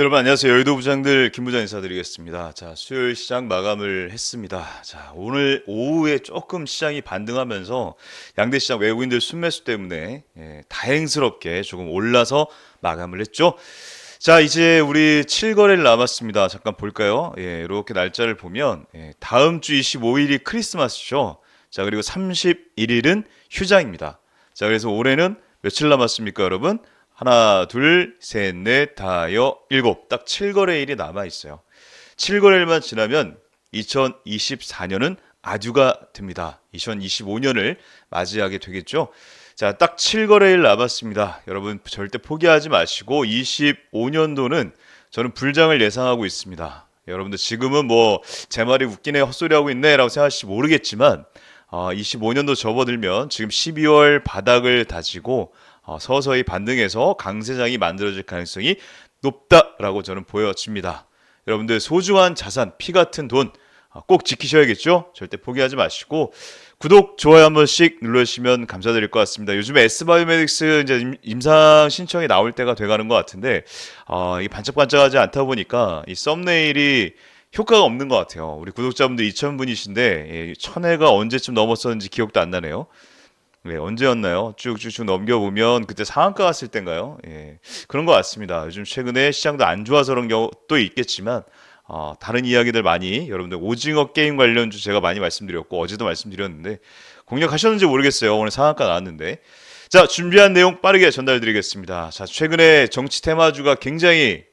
네, 여러분 안녕하세요. 여의도 부장들 김 부장 인사드리겠습니다. 자, 수요일 시장 마감을 했습니다. 자, 오늘 오후에 조금 시장이 반등하면서 양대 시장 외국인들 순매수 때문에 예, 다행스럽게 조금 올라서 마감을 했죠. 자, 이제 우리 7거래일 남았습니다. 잠깐 볼까요? 예, 이렇게 날짜를 보면 예, 다음 주 25일이 크리스마스죠. 자, 그리고 31일은 휴장입니다. 자, 그래서 올해는 며칠 남았습니까, 여러분? 하나, 둘, 셋, 넷, 다여, 일곱. 딱 7거래일이 남아 있어요. 7거래일만 지나면 2024년은 아주가 됩니다. 2025년을 맞이하게 되겠죠. 자, 딱 7거래일 남았습니다. 여러분 절대 포기하지 마시고 25년도는 저는 불장을 예상하고 있습니다. 여러분들 지금은 뭐 제 말이 웃기네 헛소리 하고 있네라고 생각하실지 모르겠지만 어, 25년도 접어들면 지금 12월 바닥을 다지고 어, 서서히 반등해서 강세장이 만들어질 가능성이 높다라고 저는 보여집니다. 여러분들 소중한 자산, 피 같은 돈 꼭 지키셔야겠죠? 절대 포기하지 마시고 구독, 좋아요 한 번씩 눌러주시면 감사드릴 것 같습니다. 요즘에 S바이오메딕스 이제 임- 임상 신청이 나올 때가 돼가는 것 같은데 어, 이게 반짝반짝하지 않다 보니까 이 썸네일이 효과가 없는 것 같아요. 우리 구독자분들 2,000분이신데 예, 1,000회가 언제쯤 넘었었는지 기억도 안 나네요. 네, 언제였나요? 쭉쭉쭉 넘겨보면 그때 상한가 갔을 때인가요? 예, 그런 것 같습니다. 요즘 최근에 시장도 안 좋아서 그런 경우도 있겠지만 어, 다른 이야기들 많이 여러분들 오징어 게임 관련주 제가 많이 말씀드렸고 어제도 말씀드렸는데 공략하셨는지 모르겠어요. 오늘 상한가 나왔는데 자 준비한 내용 빠르게 전달드리겠습니다. 자 최근에 정치 테마주가 굉장히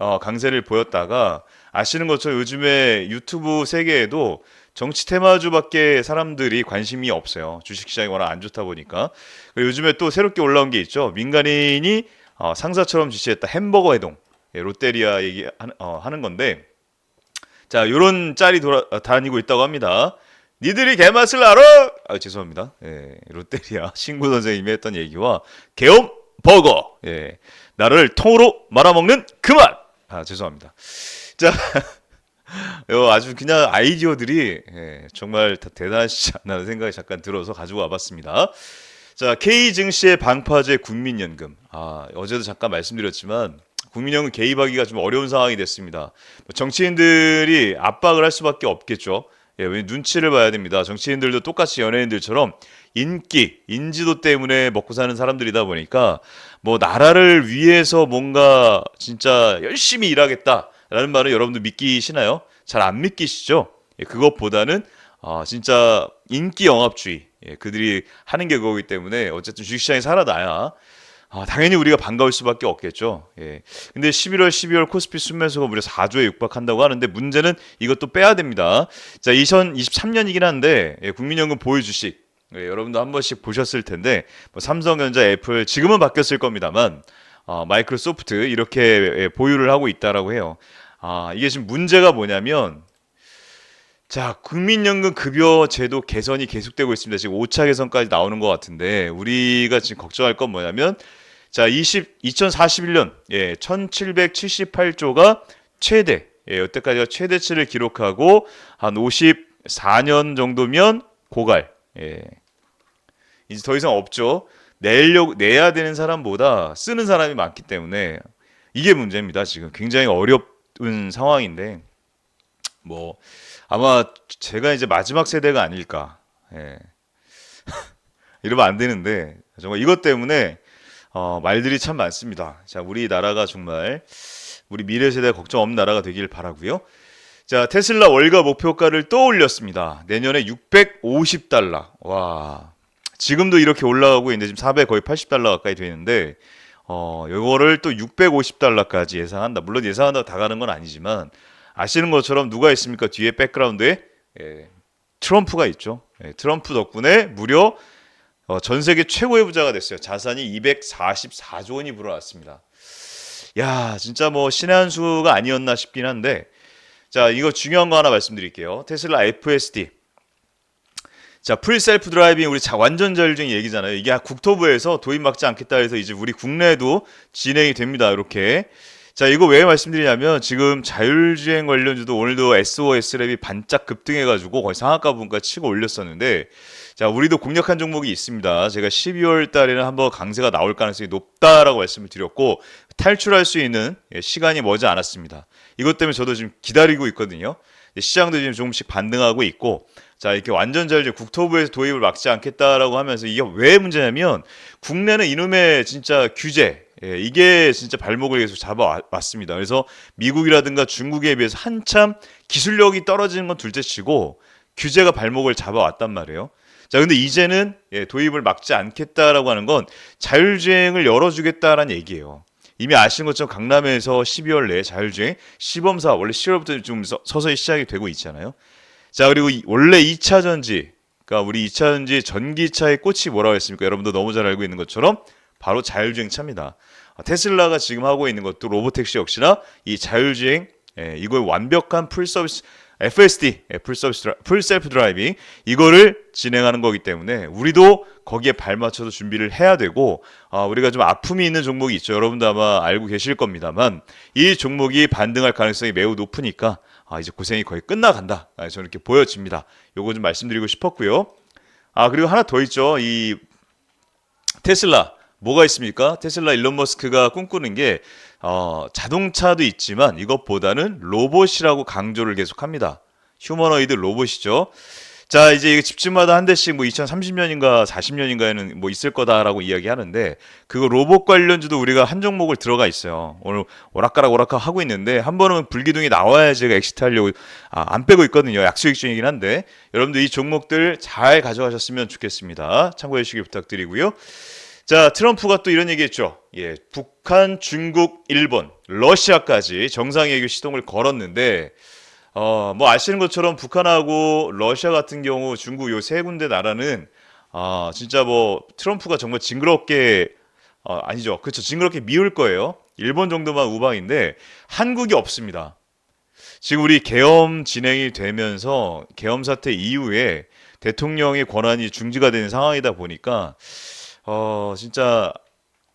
어, 강세를 보였다가 아시는 것처럼 요즘에 유튜브 세계에도 정치 테마주밖에 사람들이 관심이 없어요. 주식시장이 워낙 안 좋다 보니까. 요즘에 또 새롭게 올라온 게 있죠. 민간인이 어, 상사처럼 지시했다 햄버거 해동. 예, 롯데리아 얘기 어, 하는 건데 자, 요런 짤이 돌아 다니고 있다고 합니다. 니들이 개맛을 알아? 아, 죄송합니다. 예, 롯데리아 신구 선생님이 했던 얘기와 개엄 버거. 예, 나를 통으로 말아먹는 그 맛. 아, 죄송합니다. 자, 요 아주 그냥 아이디어들이 예, 정말 다 대단하시지 않나 생각이 잠깐 들어서 가지고 와봤습니다. 자, K 증시의 방파제 국민연금. 아, 어제도 잠깐 말씀드렸지만 국민연금 개입하기가 좀 어려운 상황이 됐습니다. 뭐 정치인들이 압박을 할 수밖에 없겠죠. 예, 왜 눈치를 봐야 됩니다. 정치인들도 똑같이 연예인들처럼 인기, 인지도 때문에 먹고 사는 사람들이다 보니까 뭐 나라를 위해서 뭔가 진짜 열심히 일하겠다 라는 말을 여러분들 믿기시나요? 잘 안 믿기시죠? 예, 그것보다는 아, 진짜 인기 영합주의 예, 그들이 하는 게 그거기 때문에 어쨌든 주식시장이 살아나야 아, 당연히 우리가 반가울 수밖에 없겠죠. 예. 근데 11월, 12월 코스피 순매수가 무려 4조에 육박한다고 하는데 문제는 이것도 빼야 됩니다. 자, 2023년이긴 한데 예, 국민연금 보유 주식 예, 여러분도 한 번씩 보셨을 텐데 뭐 삼성전자, 애플 지금은 바뀌었을 겁니다만 어, 마이크로소프트 이렇게 예, 보유를 하고 있다라고 해요. 아, 이게 지금 문제가 뭐냐면 자, 국민연금 급여 제도 개선이 계속되고 있습니다. 지금 5차 개선까지 나오는 것 같은데 우리가 지금 걱정할 건 뭐냐면 자, 20 2041년 예, 1778조가 최대 예, 여태까지가 최대치를 기록하고 한 54년 정도면 고갈. 예. 이제 더 이상 없죠. 내려 내야 되는 사람보다 쓰는 사람이 많기 때문에 이게 문제입니다. 지금 굉장히 어려운 상황인데 뭐 아마 제가 이제 마지막 세대가 아닐까. 예. 이러면 안 되는데 정말 이것 때문에 어, 말들이 참 많습니다. 자, 우리나라가 정말 우리 미래 세대 걱정 없는 나라가 되길 바라고요. 자, 테슬라 월가 목표가를 또 올렸습니다. 내년에 650달러. 와. 지금도 이렇게 올라가고 있는데 지금 400 거의 80달러 가까이 되는데 어, 요거를 또 650달러까지 예상한다. 물론 예상한다고 다 가는 건 아니지만 아시는 것처럼 누가 있습니까? 뒤에 백그라운드에 예, 트럼프가 있죠. 예, 트럼프 덕분에 무려 어, 전 세계 최고의 부자가 됐어요. 자산이 244조 원이 불어났습니다. 야, 진짜 뭐 신의 한 수가 아니었나 싶긴 한데, 자, 이거 중요한 거 하나 말씀드릴게요. 테슬라 FSD. 자, 풀 셀프 드라이빙 우리 자, 완전 자율주행 얘기잖아요. 이게 국토부에서 도입 막지 않겠다 해서 이제 우리 국내에도 진행이 됩니다. 이렇게. 자, 이거 왜 말씀드리냐면 지금 자율주행 관련주도 오늘도 SOS 랩이 반짝 급등해가지고 거의 상한가 분가 치고 올렸었는데 자, 우리도 공략한 종목이 있습니다. 제가 12월 달에는 한번 강세가 나올 가능성이 높다라고 말씀을 드렸고 탈출할 수 있는 예, 시간이 머지 않았습니다. 이것 때문에 저도 지금 기다리고 있거든요. 시장도 지금 조금씩 반등하고 있고 자 이렇게 완전 자율주행 국토부에서 도입을 막지 않겠다라고 하면서 이게 왜 문제냐면 국내는 이놈의 진짜 규제 예, 이게 진짜 발목을 계속 잡아왔습니다. 그래서 미국이라든가 중국에 비해서 한참 기술력이 떨어지는 건 둘째치고 규제가 발목을 잡아왔단 말이에요. 자, 근데 이제는 예, 도입을 막지 않겠다라고 하는 건 자율주행을 열어주겠다라는 얘기예요. 이미 아시는 것처럼 강남에서 12월 내에 자율주행 시범사 원래 10월부터 좀 서, 서히 시작이 되고 있잖아요. 자, 그리고 이, 원래 2차 전지, 그러니까 우리 2차 전지 전기차의 꽃이 뭐라고 했습니까? 여러분도 너무 잘 알고 있는 것처럼 바로 자율주행 차입니다. 아, 테슬라가 지금 하고 있는 것도 로보택시 역시나 이 자율주행 예, 이걸 완벽한 풀 서비스 FSD 풀 셀프 드라이빙 이거를 진행하는 거기 때문에 우리도 거기에 발맞춰서 준비를 해야 되고 아, 우리가 좀 아픔이 있는 종목이 있죠. 여러분도 아마 알고 계실 겁니다만 이 종목이 반등할 가능성이 매우 높으니까 아, 이제 고생이 거의 끝나간다. 아, 저는 이렇게 보여집니다. 요거 좀 말씀드리고 싶었고요. 아 그리고 하나 더 있죠. 이 테슬라 뭐가 있습니까? 테슬라 일론 머스크가 꿈꾸는 게 어, 자동차도 있지만 이것보다는 로봇이라고 강조를 계속합니다. 휴머노이드 로봇이죠. 자, 이제 집집마다 한 대씩 뭐 2030년인가 40년인가에는 뭐 있을 거다라고 이야기하는데 그거 로봇 관련주도 우리가 한 종목을 들어가 있어요. 오늘 오락가락 오락가락 하고 있는데 한 번은 불기둥이 나와야 제가 엑시트 하려고 아, 안 빼고 있거든요. 약수익 중이긴 한데 여러분들 이 종목들 잘 가져가셨으면 좋겠습니다. 참고해 주시기 부탁드리고요. 자, 트럼프가 또 이런 얘기했죠. 예, 북한, 중국, 일본, 러시아까지 정상회교 시동을 걸었는데 어, 뭐 아시는 것처럼 북한하고 러시아 같은 경우 중국 요 세 군데 나라는 아, 진짜 뭐 트럼프가 정말 징그럽게 어, 아니죠. 그렇죠. 징그럽게 미울 거예요. 일본 정도만 우방인데 한국이 없습니다. 지금 우리 계엄 진행이 되면서 계엄 사태 이후에 대통령의 권한이 중지가 되는 상황이다 보니까 어, 진짜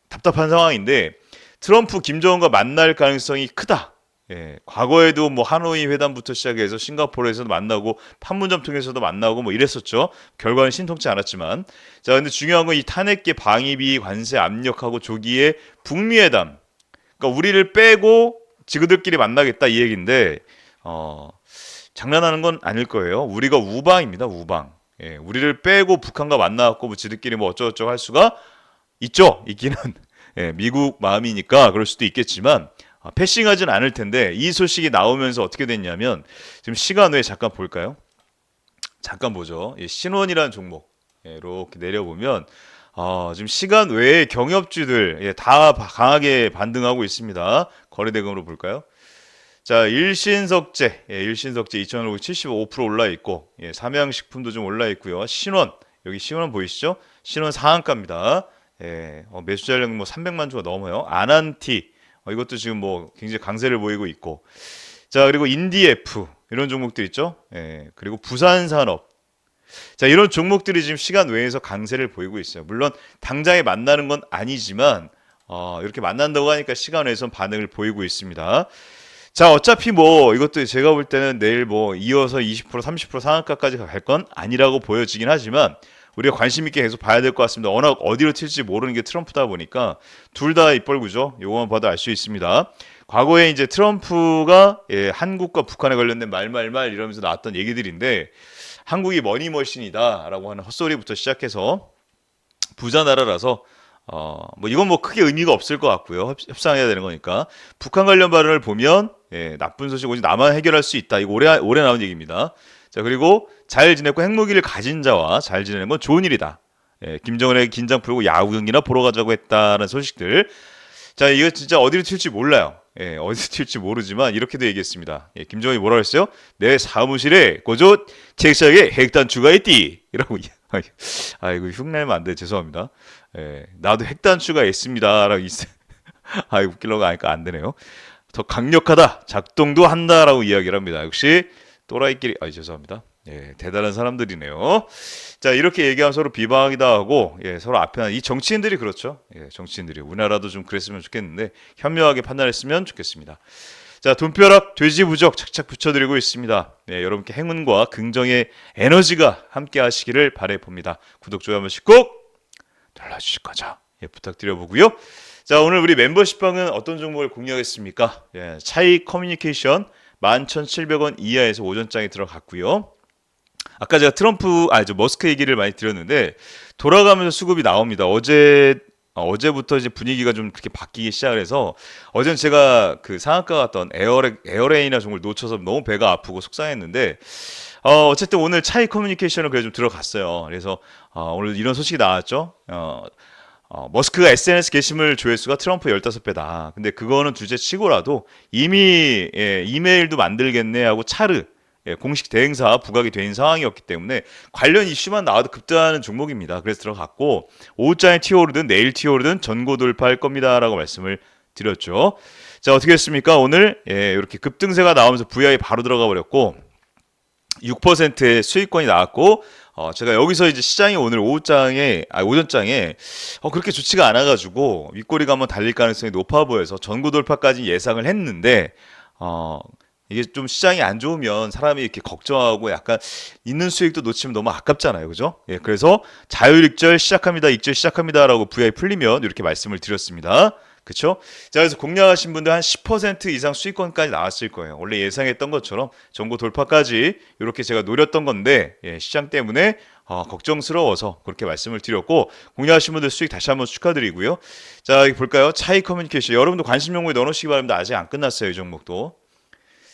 답답한 상황인데 트럼프 김정은과 만날 가능성이 크다. 예, 과거에도 뭐 하노이 회담부터 시작해서 싱가포르에서도 만나고 판문점 통해서도 만나고 뭐 이랬었죠. 결과는 신통치 않았지만 자 근데 중요한 건 이 탄핵계 방위비 관세 압력하고 조기에 북미 회담. 그러니까 우리를 빼고 지그들끼리 만나겠다 이 얘기인데 어 장난하는 건 아닐 거예요. 우리가 우방입니다. 우방. 예, 우리를 빼고 북한과 만나갖고 뭐 지들끼리 뭐 어쩌고저쩌고 할 수가 있죠. 있기는 예, 미국 마음이니까 그럴 수도 있겠지만 아, 패싱하진 않을 텐데 이 소식이 나오면서 어떻게 됐냐면 지금 시간 외에 잠깐 볼까요? 잠깐 보죠. 예, 신원이라는 종목 예, 이렇게 내려보면 어, 지금 시간 외에 경협주들 예, 다 강하게 반등하고 있습니다. 거래대금으로 볼까요? 자, 일신석재, 예, 일신석재 2,000원 75% 올라 있고, 예, 삼양식품도 좀 올라 있고요. 신원, 여기 신원 보이시죠? 신원 상한가입니다. 예, 어, 매수 잔량 뭐 300만 주가 넘어요. 아난티, 어, 이것도 지금 뭐 굉장히 강세를 보이고 있고, 자, 그리고 인디에프, 이런 종목들 있죠? 예, 그리고 부산산업, 자, 이런 종목들이 지금 시간 외에서 강세를 보이고 있어요. 물론 당장에 만나는 건 아니지만 어, 이렇게 만난다고 하니까 시간 외에서 반응을 보이고 있습니다. 자, 어차피 뭐 이것도 제가 볼 때는 내일 뭐 이어서 20% 30% 상한가까지 갈 건 아니라고 보여지긴 하지만 우리가 관심 있게 계속 봐야 될 것 같습니다. 워낙 어디로 튈지 모르는 게 트럼프다 보니까 둘 다 입벌구죠. 요거만 봐도 알 수 있습니다. 과거에 이제 트럼프가 예, 한국과 북한에 관련된 말말말 이러면서 나왔던 얘기들인데 한국이 머니머신이다라고 하는 헛소리부터 시작해서 부자 나라라서 어, 뭐 이건 뭐 크게 의미가 없을 것 같고요. 협상해야 되는 거니까. 북한 관련 발언을 보면 예, 나쁜 소식 오직 나만 해결할 수 있다. 이거 오래 오래 나온 얘기입니다. 자 그리고 잘 지냈고 핵무기를 가진 자와 잘 지내는 건 좋은 일이다. 예, 김정은의 긴장 풀고 야구 경기나 보러 가자고 했다는 소식들. 자 이거 진짜 어디로 튈지 몰라요. 예, 어디서 튈지 모르지만 이렇게도 얘기했습니다. 예, 김정은이 뭐라 그랬어요? 내 사무실에 고조 책상에 핵단 추가했디. 이라고 아이고 흉내면 안 돼. 죄송합니다. 예, 나도 핵단 추가했습니다. 라고 있어. 아, 웃기려고 하니까 안 되네요. 더 강력하다. 작동도 한다 라고 이야기를 합니다. 역시 또라이끼리 아, 죄송합니다. 예, 대단한 사람들이네요. 자, 이렇게 얘기하면 서로 비방하기도 하고, 예, 서로 앞에 이 정치인들이 그렇죠. 예, 정치인들이 우리나라도 좀 그랬으면 좋겠는데 현명하게 판단했으면 좋겠습니다. 자, 돈벼락 돼지 부적 착착 붙여드리고 있습니다. 네, 여러분께 행운과 긍정의 에너지가 함께 하시기를 바래 봅니다. 구독, 좋아요 한 번씩 꼭 눌러주실 거죠. 예, 부탁드려보고요. 자, 오늘 우리 멤버십방은 어떤 종목을 공유하겠습니까? 예, 차이 커뮤니케이션 11,700원 이하에서 오전장에 들어갔고요. 아까 제가 트럼프, 아, 저 머스크 얘기를 많이 드렸는데 돌아가면서 수급이 나옵니다. 어제 어, 어제부터 이제 분위기가 좀 그렇게 바뀌기 시작을 해서 어제는 제가 그 상한가 갔던 에어레, 에어레인이나 종을 놓쳐서 너무 배가 아프고 속상했는데 어, 어쨌든 오늘 차이 커뮤니케이션을 그래 좀 들어갔어요. 그래서 어, 오늘 이런 소식이 나왔죠. 어, 어, 머스크가 SNS 게시물 조회수가 트럼프 15배다. 근데 그거는 둘째 치고라도 이미 예, 이메일도 만들겠네 하고 차르 예, 공식 대행사 부각이 된 상황이었기 때문에 관련 이슈만 나와도 급등하는 종목입니다. 그래서 들어갔고 오후장에 튀어오르든 내일 튀어오르든 전고 돌파할 겁니다라고 말씀을 드렸죠. 자 어떻게 했습니까? 오늘 예, 이렇게 급등세가 나오면서 VI 바로 들어가 버렸고 6%의 수익권이 나왔고 어, 제가 여기서 이제 시장이 오늘 오후장에 아 오전장에 어, 그렇게 좋지가 않아가지고 윗꼬리가 한번 달릴 가능성이 높아 보여서 전고 돌파까지 예상을 했는데 어, 이게 좀 시장이 안 좋으면 사람이 이렇게 걱정하고 약간 있는 수익도 놓치면 너무 아깝잖아요. 그죠? 예, 그래서 자율익절 시작합니다. 익절 시작합니다라고 VI 풀리면 이렇게 말씀을 드렸습니다. 그렇죠? 자, 그래서 공략하신 분들 한 10% 이상 수익권까지 나왔을 거예요. 원래 예상했던 것처럼 정보 돌파까지 이렇게 제가 노렸던 건데 예, 시장 때문에 어, 걱정스러워서 그렇게 말씀을 드렸고 공략하신 분들 수익 다시 한번 축하드리고요. 자, 볼까요? 차이 커뮤니케이션 여러분도 관심 용어에 넣어놓으시기 바랍니다. 아직 안 끝났어요, 이 종목도.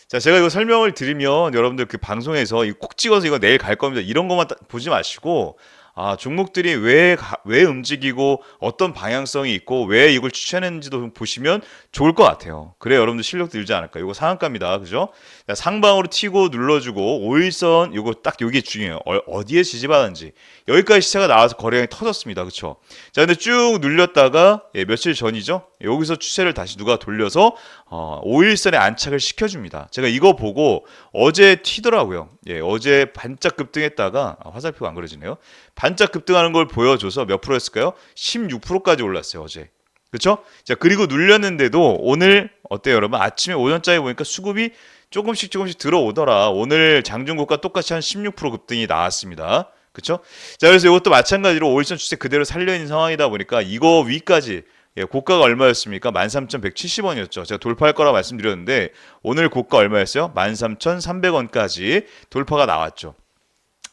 자, 제가 이거 설명을 드리면 여러분들 그 방송에서 콕 찍어서 이거 내일 갈 겁니다. 이런 것만 보지 마시고 아, 종목들이 왜, 왜 움직이고 어떤 방향성이 있고 왜 이걸 추천했는지도 보시면 좋을 것 같아요. 그래 여러분들 실력도 늘지 않을까. 이거 상한가입니다. 그죠? 상방으로 튀고 눌러주고 5일선 이거 딱 여기 중요해요. 어, 디에 지지받았는지. 여기까지 시세가 나와서 거래량이 터졌습니다. 그쵸? 자, 근데 쭉 눌렸다가 예, 며칠 전이죠? 여기서 추세를 다시 누가 돌려서 어, 5일선에 안착을 시켜줍니다. 제가 이거 보고 어제 튀더라고요. 예, 어제 반짝 급등했다가 아, 화살표가 안 그려지네요. 반짝 급등하는 걸 보여줘서 몇 프로였을까요? 16%까지 올랐어요 어제. 그렇죠? 자 그리고 눌렸는데도 오늘 어때요 여러분? 아침에 오전장에 보니까 수급이 조금씩 조금씩 들어오더라. 오늘 장중고가 똑같이 한 16% 급등이 나왔습니다. 그렇죠? 자 그래서 이것도 마찬가지로 5일선 추세 그대로 살려 있는 상황이다 보니까 이거 위까지 예, 고가가 얼마였습니까? 13,170원이었죠. 제가 돌파할 거라 말씀드렸는데 오늘 고가 얼마였어요? 13,300원까지 돌파가 나왔죠.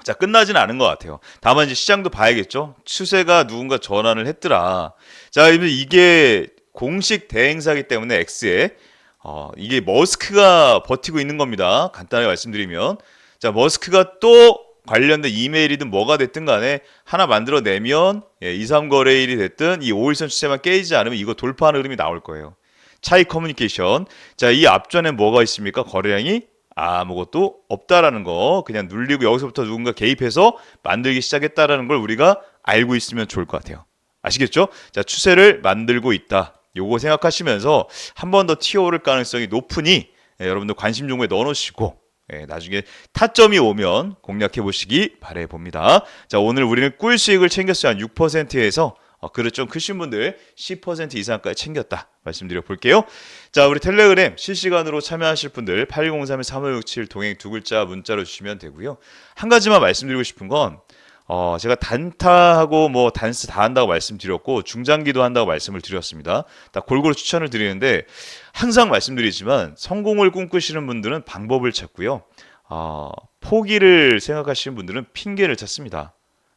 자, 끝나진 않은 것 같아요. 다만 이제 시장도 봐야겠죠. 추세가 누군가 전환을 했더라. 자, 이게 공식 대행사기 때문에 X에 어, 이게 머스크가 버티고 있는 겁니다. 간단하게 말씀드리면 자, 머스크가 또 관련된 이메일이든 뭐가 됐든 간에 하나 만들어내면 예, 2, 3거래일이 됐든 이 5일선 추세만 깨지지 않으면 이거 돌파하는 흐름이 나올 거예요. 차이 커뮤니케이션. 자, 이 앞전에 뭐가 있습니까? 거래량이 아무것도 없다라는 거 그냥 눌리고 여기서부터 누군가 개입해서 만들기 시작했다라는 걸 우리가 알고 있으면 좋을 것 같아요. 아시겠죠? 자, 추세를 만들고 있다. 요거 생각하시면서 한 번더 튀어오를 가능성이 높으니 예, 여러분들 관심 종목에 넣어놓으시고 예, 나중에 타점이 오면 공략해 보시기 바래 봅니다. 자, 오늘 우리는 꿀 수익을 챙겼어요. 한 6%에서 어, 그릇 좀 크신 분들 10% 이상까지 챙겼다 말씀드려 볼게요. 자, 우리 텔레그램 실시간으로 참여하실 분들 8203-3567 동행 두 글자 문자로 주시면 되고요. 한 가지만 말씀드리고 싶은 건 어, 제가 단타하고 뭐 단스 다 한다고 말씀드렸고 중장기도 한다고 말씀을 드렸습니다. 다 골고루 추천을 드리는데 항상 말씀드리지만 성공을 꿈꾸시는 분들은 방법을 찾고요. 어, 포기를 생각하시는 분들은 핑계를 찾습니다.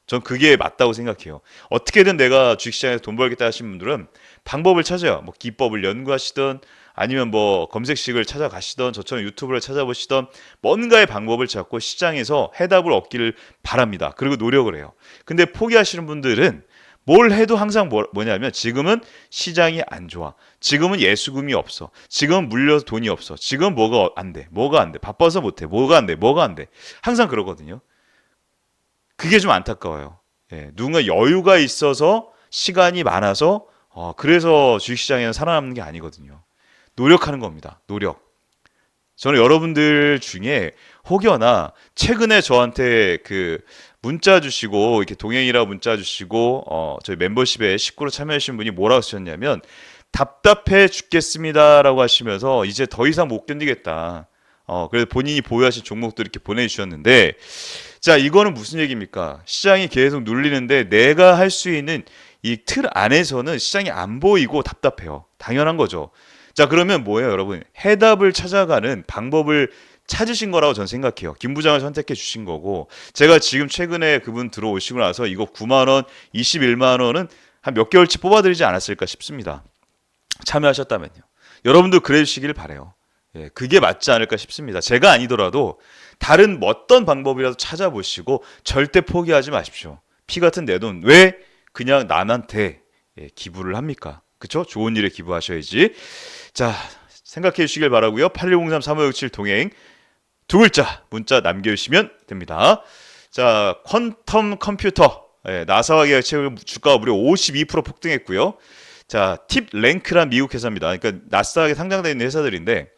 전 그게 맞다고 생각해요. 어떻게든 내가 주식시장에서 돈 벌겠다 하시는 분들은 방법을 찾아요. 뭐 기법을 연구하시든 아니면 뭐 검색식을 찾아가시던 저처럼 유튜브를 찾아보시던 뭔가의 방법을 찾고 시장에서 해답을 얻기를 바랍니다. 그리고 노력을 해요. 근데 포기하시는 분들은 뭘 해도 항상 뭐, 뭐냐면 지금은 시장이 안 좋아. 지금은 예수금이 없어. 지금은 물려서 돈이 없어. 지금 뭐가 안 돼. 뭐가 안 돼. 바빠서 못 해. 뭐가 안 돼. 뭐가 안 돼. 항상 그러거든요. 그게 좀 안타까워요. 예, 누군가 여유가 있어서 시간이 많아서 어, 그래서 주식시장에는 살아남는 게 아니거든요. 노력하는 겁니다. 노력. 저는 여러분들 중에 혹여나 최근에 저한테 그 문자 주시고 이렇게 동행이라고 문자 주시고 어 저희 멤버십에 식구로 참여하신 분이 뭐라고 하셨냐면 답답해 죽겠습니다라고 하시면서 이제 더 이상 못 견디겠다. 어, 그래서 본인이 보유하신 종목들 이렇게 보내주셨는데, 자, 이거는 무슨 얘기입니까? 시장이 계속 눌리는데 내가 할 수 있는 이 틀 안에서는 시장이 안 보이고 답답해요. 당연한 거죠. 자, 그러면 뭐예요, 여러분? 해답을 찾아가는 방법을 찾으신 거라고 저는 생각해요. 김 부장을 선택해 주신 거고, 제가 지금 최근에 그분 들어오시고 나서 이거 9만 원, 21만 원은 한 몇 개월치 뽑아드리지 않았을까 싶습니다. 참여하셨다면요. 여러분도 그래 주시길 바래요. 예, 그게 맞지 않을까 싶습니다. 제가 아니더라도 다른 어떤 방법이라도 찾아보시고 절대 포기하지 마십시오. 피 같은 내 돈 왜 그냥 남한테 예, 기부를 합니까? 그쵸? 좋은 일에 기부하셔야지. 자, 생각해 주시길 바라고요. 8103-3567 동행 두 글자 문자 남겨 주시면 됩니다. 자, 퀀텀 컴퓨터 예, 나사와 계약 최근 주가가 무려 52% 폭등했고요. 자, 팁 랭크란 미국 회사입니다. 그러니까 나스닥에 상장되어 있는 회사들인데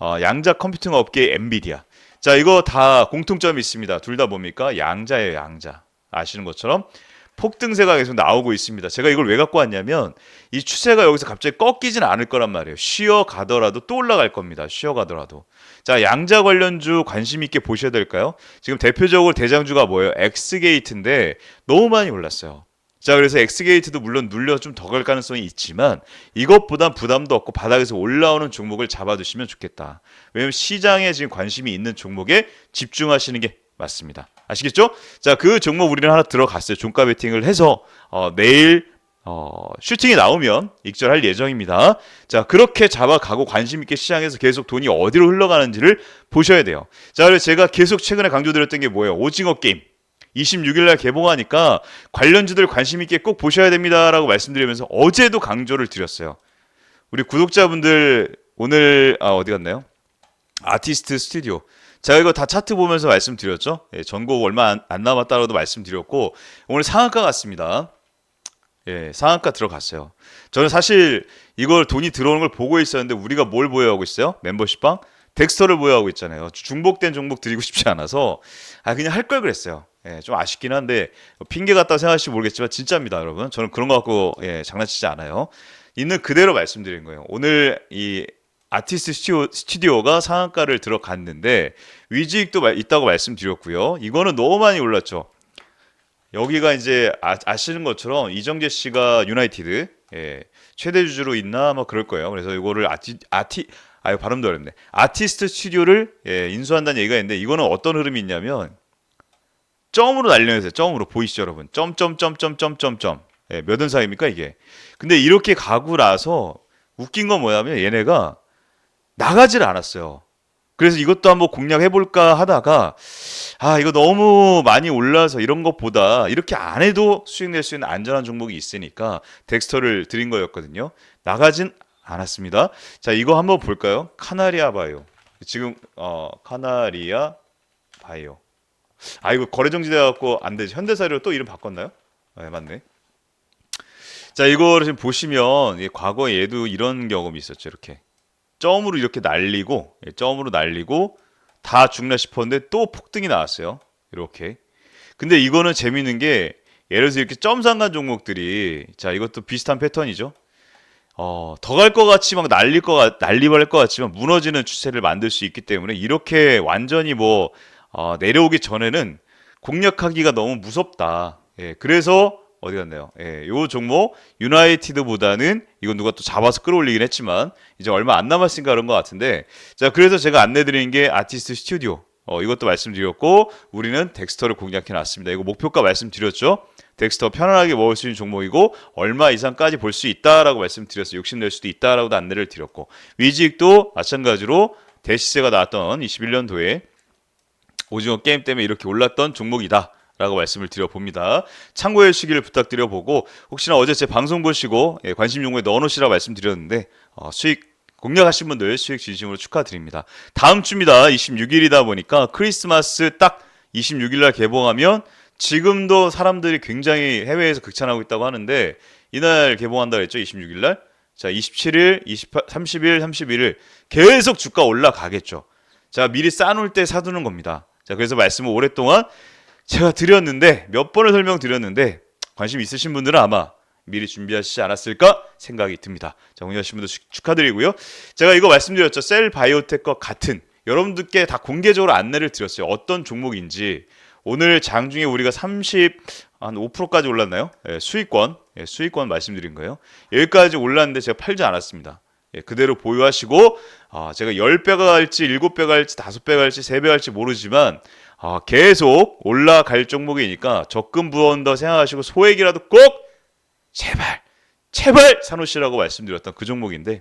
어, 양자 컴퓨팅 업계 엔비디아. 자, 이거 다 공통점이 있습니다. 둘 다 뭡니까? 양자예요, 양자. 아시는 것처럼 폭등세가 계속 나오고 있습니다. 제가 이걸 왜 갖고 왔냐면 이 추세가 여기서 갑자기 꺾이진 않을 거란 말이에요. 쉬어 가더라도 또 올라갈 겁니다. 쉬어 가더라도. 자, 양자 관련주 관심 있게 보셔야 될까요? 지금 대표적으로 대장주가 뭐예요? 엑스게이트인데 너무 많이 올랐어요. 자, 그래서 엑스게이트도 물론 눌려 좀 더 갈 가능성이 있지만 이것보단 부담도 없고 바닥에서 올라오는 종목을 잡아두시면 좋겠다. 왜냐면 시장에 지금 관심이 있는 종목에 집중하시는 게 맞습니다. 아시겠죠? 자, 그 종목 우리는 하나 들어갔어요. 종가 베팅을 해서 어, 내일 어, 슈팅이 나오면 익절할 예정입니다. 자, 그렇게 잡아가고 관심 있게 시장에서 계속 돈이 어디로 흘러가는지를 보셔야 돼요. 자, 그래서 제가 계속 최근에 강조드렸던 게 뭐예요? 오징어 게임. 26일 날 개봉하니까 관련주들 관심 있게 꼭 보셔야 됩니다라고 말씀드리면서 어제도 강조를 드렸어요. 우리 구독자분들 오늘 아 어디 갔나요? 아티스트 스튜디오. 제가 이거 다 차트 보면서 말씀드렸죠. 예, 전곡 얼마 안, 안 남았다고도 말씀드렸고 오늘 상한가 갔습니다. 예, 상한가 들어갔어요. 저는 사실 이걸 돈이 들어오는 걸 보고 있었는데 우리가 뭘 보유하고 있어요? 멤버십방? 덱스터를 보유하고 있잖아요. 중복된 종목 드리고 싶지 않아서 아 그냥 할 걸 그랬어요. 예, 좀 아쉽긴 한데 핑계 같다고 생각하실지 모르겠지만 진짜입니다, 여러분. 저는 그런 거 갖고 예, 장난치지 않아요. 있는 그대로 말씀드린 거예요. 오늘 이 아티스트 스튜디오, 스튜디오 가 상한가를 들어갔는데 위지익도 마- 있다고 말씀드렸고요. 이거는 너무 많이 올랐죠. 여기가 이제 아, 시는 것처럼 이정재 씨가 유나이티드 예, 최대 주주로 있나 뭐 그럴 거예요. 그래서 이거를 아티 아티 아유 발음도 어렵네. 아티스트 스튜디오를 예, 인수한다는 얘기가 있는데 이거는 어떤 흐름이 있냐면 점으로 날려내세요. 점으로 보이시죠, 여러분? 점점점점점점점. 예, 몇원 사이입니까 이게? 근데 이렇게 가고 나서 웃긴 건 뭐냐면 얘네가 나가질 않았어요. 그래서 이것도 한번 공략해 볼까 하다가 아 이거 너무 많이 올라서 이런 것보다 이렇게 안 해도 수익 낼 수 있는 안전한 종목이 있으니까 덱스터를 드린 거였거든요. 나가진 않았습니다. 자 이거 한번 볼까요? 카나리아 바이오 지금 어 카나리아 바이오 아 이거 거래 정지돼 갖고 안 되지 현대사료 또 이름 바꿨나요? 네 맞네. 자 이거를 지금 보시면 이 과거에 얘도 이런 경험이 있었죠 이렇게 점으로 이렇게 날리고 예, 점으로 날리고 다 죽나 싶었는데 또 폭등이 나왔어요. 이렇게. 근데 이거는 재밌는 게 예를 들어서 이렇게 점 상간 종목들이 자 이것도 비슷한 패턴이죠. 어, 더 갈 것 같이 막 날릴 것 같, 난리발 것 같지만 무너지는 추세를 만들 수 있기 때문에 이렇게 완전히 뭐 어, 내려오기 전에는 공략하기가 너무 무섭다. 예, 그래서 어디 갔나요? 예, 요 종목 유나이티드보다는 이건 누가 또 잡아서 끌어올리긴 했지만 이제 얼마 안 남았으니까 그런 것 같은데 자 그래서 제가 안내드리는 게 아티스트 스튜디오 어, 이것도 말씀드렸고 우리는 덱스터를 공략해 놨습니다. 이거 목표가 말씀드렸죠. 덱스터 편안하게 먹을 수 있는 종목이고 얼마 이상까지 볼 수 있다라고 말씀드렸어요. 욕심낼 수도 있다라고도 안내를 드렸고 위직도 마찬가지로 대시세가 나왔던 21년도에 오징어 게임 때문에 이렇게 올랐던 종목이다. 라고 말씀을 드려봅니다. 참고해 주시기를 부탁드려보고 혹시나 어제 제 방송 보시고 예, 관심 용어에 넣어놓으시라고 말씀드렸는데 어, 수익 공략하신 분들 수익 진심으로 축하드립니다. 다음 주입니다. 26일이다 보니까 크리스마스 딱 26일 날 개봉하면 지금도 사람들이 굉장히 해외에서 극찬하고 있다고 하는데 이날 개봉한다 그랬죠. 26일 날. 자, 27일, 28, 30일, 31일 계속 주가 올라가겠죠. 자, 미리 싸놓을 때 사두는 겁니다. 자, 그래서 말씀을 오랫동안 제가 드렸는데 몇 번을 설명드렸는데 관심 있으신 분들은 아마 미리 준비하시지 않았을까 생각이 듭니다. 자, 운영하신 분들 축- 축하드리고요. 제가 이거 말씀드렸죠. 셀 바이오텍과 같은 여러분들께 다 공개적으로 안내를 드렸어요. 어떤 종목인지 오늘 장중에 우리가 30 한 5%까지 올랐나요? 예, 수익권 예, 수익권 말씀드린 거예요. 여기까지 올랐는데 제가 팔지 않았습니다. 예, 그대로 보유하시고 아, 제가 10배가 갈지 7배가 갈지 5배가 갈지 3배가 갈지 모르지만 아, 계속 올라갈 종목이니까 적금 부원더 생각하시고 소액이라도 꼭 제발 제발 사놓으시라고 말씀드렸던 그 종목인데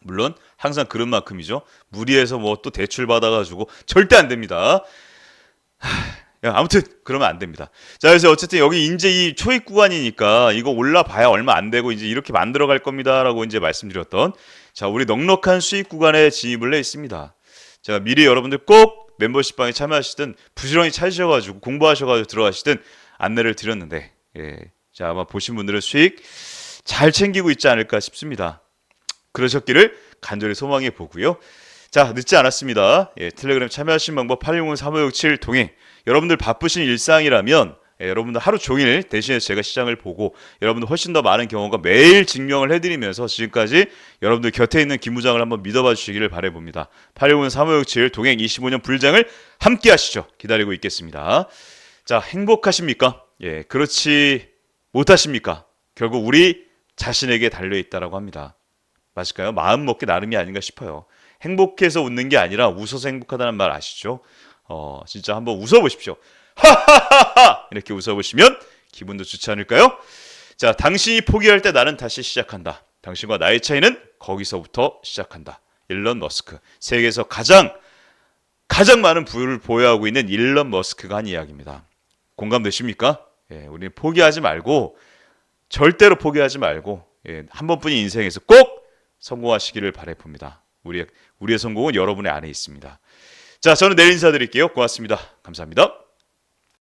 물론 항상 그런 만큼이죠. 무리해서 뭐 또 대출 받아가지고 절대 안 됩니다. 야, 아무튼 그러면 안 됩니다. 자, 그래서 어쨌든 여기 이제 이 초입 구간이니까 이거 올라봐야 얼마 안 되고 이제 이렇게 만들어 갈 겁니다라고 이제 말씀드렸던 자, 우리 넉넉한 수익 구간에 진입을 해 있습니다. 제가 미리 여러분들 꼭 멤버십 방에 참여하시든 부지런히 찾으셔가지고 공부하셔가지고 들어가시든 안내를 드렸는데 예. 자, 아마 보신 분들은 수익 잘 챙기고 있지 않을까 싶습니다. 그러셨기를 간절히 소망해 보고요. 자, 늦지 않았습니다. 예, 텔레그램 참여하신 방법 860-3567 통해 여러분들 바쁘신 일상이라면 예, 여러분들 하루 종일 대신에 제가 시장을 보고 여러분들 훨씬 더 많은 경험과 매일 증명을 해드리면서 지금까지 여러분들 곁에 있는 김부장을 한번 믿어봐 주시기를 바라봅니다. 860-3567 동행 25년 불장을 함께 하시죠. 기다리고 있겠습니다. 자, 행복하십니까? 예, 그렇지 못하십니까? 결국 우리 자신에게 달려 있다라고 합니다. 맞을까요? 마음 먹기 나름이 아닌가 싶어요. 행복해서 웃는 게 아니라 웃어서 행복하다는 말 아시죠? 어, 진짜 한번 웃어 보십시오. 하하하하! 이렇게 웃어보시면 기분도 좋지 않을까요? 자, 당신이 포기할 때 나는 다시 시작한다. 당신과 나의 차이는 거기서부터 시작한다. 일론 머스크. 세계에서 가장, 가장 많은 부유를 보유하고 있는 일론 머스크가 한 이야기입니다. 공감되십니까? 예, 우리는 포기하지 말고, 절대로 포기하지 말고, 예, 한 번뿐인 인생에서 꼭 성공하시기를 바라봅니다. 우리의, 우리의 성공은 여러분의 안에 있습니다. 자, 저는 내일 인사드릴게요. 고맙습니다. 감사합니다.